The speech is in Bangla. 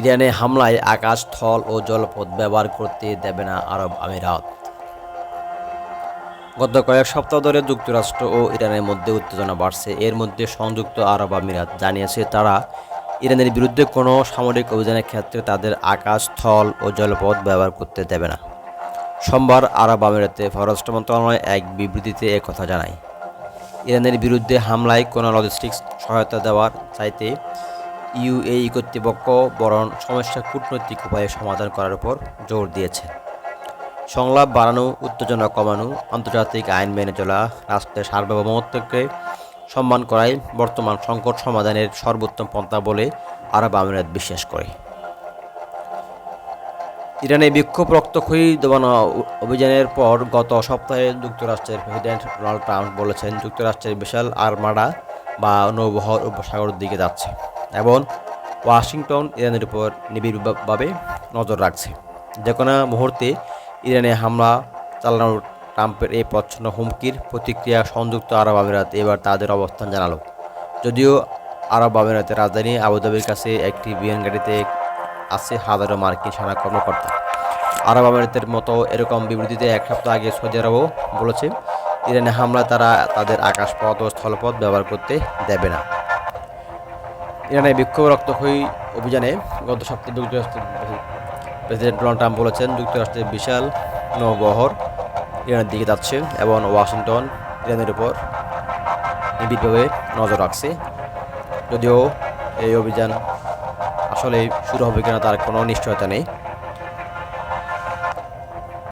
ইরানে হামলায় আকাশ, স্থল ও জলপথ ব্যবহার করতে দেবে না আরব আমিরাত। গত কয়েক সপ্তাহ ধরে যুক্তরাষ্ট্র ও ইরানের মধ্যে উত্তেজনা বাড়ছে। এর মধ্যে সংযুক্ত আরব আমিরাত জানিয়েছে তারা ইরানের বিরুদ্ধে কোনো সামরিক অভিযানের ক্ষেত্রে তাদের আকাশ, স্থল ও জলপথ ব্যবহার করতে দেবে না। সোমবার আরব আমিরাতে পররাষ্ট্র মন্ত্রণালয় এক বিবৃতিতে একথা জানায়। ইরানের বিরুদ্ধে হামলায় কোনো লজিস্টিক্স সহায়তা দেওয়ার চাইতে ইউএই কর্তৃপক্ষ বরং সমস্যা কূটনৈতিক উপায়ে সমাধান করার উপর জোর দিয়েছে। সংলাপ বাড়ানো, উত্তেজনা কমানো, আন্তর্জাতিক আইন মেনে চলা, রাষ্ট্রের সার্বভৌমত্বকে সম্মান করাই বর্তমান সংকট সমাধানের সর্বোত্তম পন্থা বলে আরব আমিরাত বিশ্বাস করে। ইরানে বিক্ষোভ রক্তক্ষয়ী দবানো অভিযানের পর গত সপ্তাহে যুক্তরাষ্ট্রের প্রেসিডেন্ট ডোনাল্ড ট্রাম্প বলেছেন, যুক্তরাষ্ট্রের বিশাল আর্মাডা বা নৌবহর উপসাগরের দিকে যাচ্ছে। এবং ওয়াশিংটন ইরানের উপর নিবিড়ভাবে নজর রাখছে। যে কোনো মুহূর্তে ইরানে হামলা চালানোর ট্রাম্পের এই প্রচ্ছন্ন হুমকির প্রতিক্রিয়া সংযুক্ত আরব আমিরাত এবার তাদের অবস্থান জানালো। যদিও আরব আমিরাতের রাজধানী আবুধাবির কাছে একটি বিমান গাড়িতে আছে হাজারো মার্কিন সেনা কর্মকর্তা। আরব আমিরাতের মতো এরকম বিবৃতিতে এক সপ্তাহ আগে সৌদি আরবও বলেছে, ইরানে হামলা তারা তাদের আকাশপথ ও স্থলপথ ব্যবহার করতে দেবে না। ইরানের বিক্ষোভ রক্তক্ষয়ী অভিযানে গত সপ্তাহে যুক্তরাষ্ট্রের প্রেসিডেন্ট ডোনাল্ড ট্রাম্প বলেছেন, যুক্তরাষ্ট্রের বিশাল নৌবহর ইরানের দিকে যাচ্ছে এবং ওয়াশিংটন ইরানের উপর নিবিড়ভাবে নজর রাখছে। যদিও এই অভিযান আসলে শুরু হবে কিনা তার কোনো নিশ্চয়তা নেই।